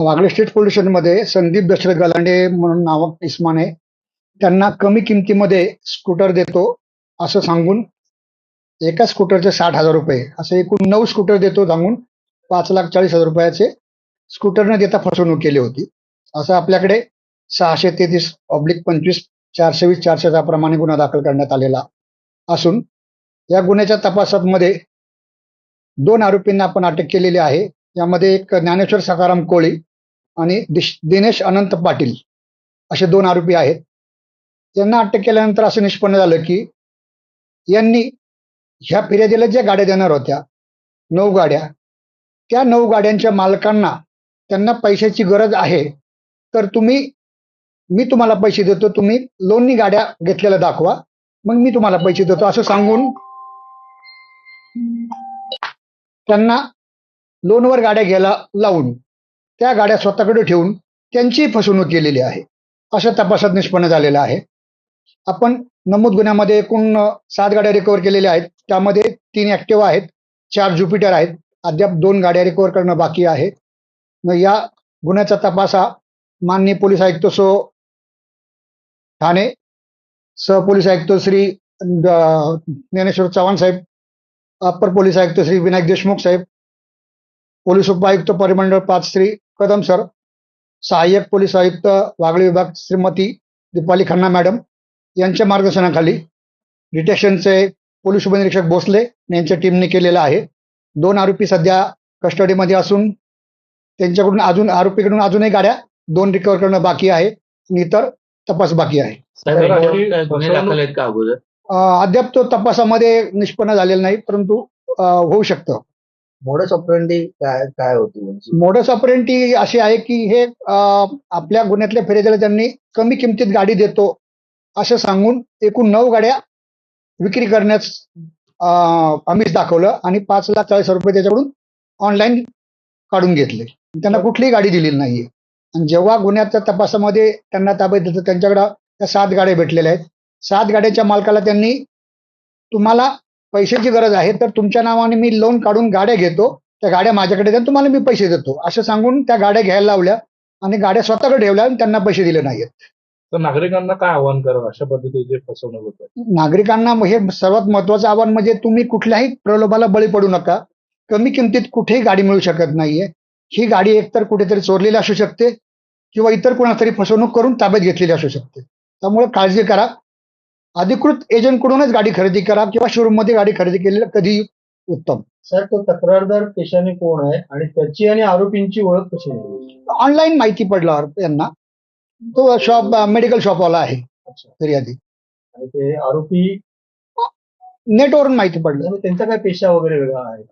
Wagle state पोल्युशनमध्ये संदीप दशरथ गलांडे म्हणून नाव इस्माने त्यांना कमी किमतीमध्ये स्कूटर देतो असं सांगून एका स्कूटरचे साठ हजार रुपये असे एकूण नऊ स्कूटर देतो सांगून पाच लाख चाळीस हजार रुपयाचे स्कूटरने देता फसवणूक केली होती. असं आपल्याकडे सहाशे तेहतीस ऑब्लिक पंचवीस चारशे वीस चारशेचा प्रमाणे गुन्हा दाखल करण्यात आलेला असून या गुन्ह्याच्या तपासामध्ये दोन आरोपींना आपण अटक केलेली आहे. यामध्ये एक ज्ञानेश्वर सकाराम कोळी आणि दिश- दिनेश अनंत पाटील असे दोन आरोपी आहेत. त्यांना अटक केल्यानंतर असं निष्पन्न झालं की यांनी ह्या फिर्यादीला ज्या गाड्या देणार होत्या नऊ गाड्या त्या नऊ गाड्यांच्या मालकांना त्यांना पैशाची गरज आहे तर तुम्ही मी तुम्हाला पैसे देतो तुम्ही लोननी गाड्या घेतलेल्या दाखवा मग मी तुम्हाला पैसे देतो असं सांगून त्यांना लोनवर गाड्या घ्यायला लावून त्या गाड्या स्वतःकडे ठेवून त्यांची फसवणूक केलेली आहे. असं तपासात निष्पन्न झालेलं आहे. आपण नमूद गुन्ह्यामध्ये एकूण सात गाड्या रिकव्हर केलेल्या आहेत. त्यामध्ये तीन ॲक्टिव्ह आहेत चार ज्युपिटर आहेत. अद्याप दोन गाड्या रिकव्हर करणं बाकी आहे. मग या गुन्ह्याचा तपास हा माननीय पोलीस आयुक्त सो ठाणे सहपोलीस आयुक्त श्री ज्ञानेश्वर चव्हाण साहेब अप्पर पोलीस आयुक्त श्री विनायक देशमुख साहेब पोलीस उपायुक्त परिमंडळ पाच श्री कदम सर सहाय्यक पोलीस आयुक्त वागळे विभाग श्रीमती दीपाली खन्ना मॅडम यांच्या मार्गदर्शनाखाली डिटेक्शनचे पोलीस उपनिरीक्षक भोसले यांच्या टीमने केलेलं आहे दोन आरोपी सध्या कस्टडीमध्ये असून त्यांच्याकडून अजून आरोपीकडून अजूनही गाड्या दोन रिकवर करणं बाकी आहे आणि इतर तपास बाकी आहे अद्याप तो तपासामध्ये निष्पन्न झालेला नाही परंतु होऊ शकतं मोडस ऑपरेंटी काय काय होती म्हणजे? मोडस ऑपरेंटी अशी आहे की हे आपल्या गुन्ह्यातल्या फिर्यादीला त्यांनी कमी किमतीत गाडी देतो असं सांगून एकूण नऊ गाड्या विक्री करण्यास आम्हीच दाखवलं आणि पाच लाख चाळीस रुपये त्याच्याकडून ऑनलाईन काढून घेतले. त्यांना कुठलीही गाडी दिलेली नाहीये. आणि जेव्हा गुन्ह्याच्या तपासामध्ये त्यांना ताब्यात देतो त्यांच्याकडं त्या सात गाड्या भेटलेल्या आहेत. सात गाड्यांच्या मालकाला त्यांनी तुम्हाला पैशाची गरज आहे तर तुमच्या नावाने मी लोन काढून गाड्या घेतो त्या गाड्या माझ्याकडे द्या तुम्हाला मी पैसे देतो. असं सांगून त्या गाड्या घ्यायला लावल्या आणि गाड्या स्वतःकडे ठेवल्या आणि त्यांना पैसे दिले नाहीत. तर नागरिकांना काय आव्हान करावं अशा पद्धतीचे फसवणूक होते नागरिकांना हे सर्वात महत्वाचं आव्हान म्हणजे तुम्ही कुठल्याही प्रलोभाला बळी पडू नका. कमी किमतीत कुठेही गाडी मिळू शकत नाहीये. ही गाडी एकतर कुठेतरी चोरलेली असू शकते किंवा इतर कोणातरी फसवणूक करून ताब्यात घेतलेली असू शकते. त्यामुळे काळजी करा. अधिकृत एजंटकडूनच गाडी खरेदी करा किंवा शोरूममध्ये गाडी खरेदी केलेलं कधी उत्तम. सर तो तक्रारदार पेशाने कोण आहे आणि त्याची आणि आरोपींची ओळख कशी आहे? ऑनलाईन माहिती पडल्यावर यांना. तो शॉप मेडिकल शॉपवाला आहे. फिर्यादी आणि ते आरोपी? नेटवरून माहिती पडलं. त्यांचा काय पेशा वगैरे वेगळा आहे?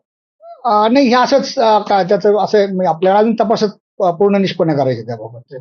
नाही हे असंच त्याचं असं म्हणजे आपल्याला अजून तपासात पूर्ण निष्पन्न करायचं त्याबाबत.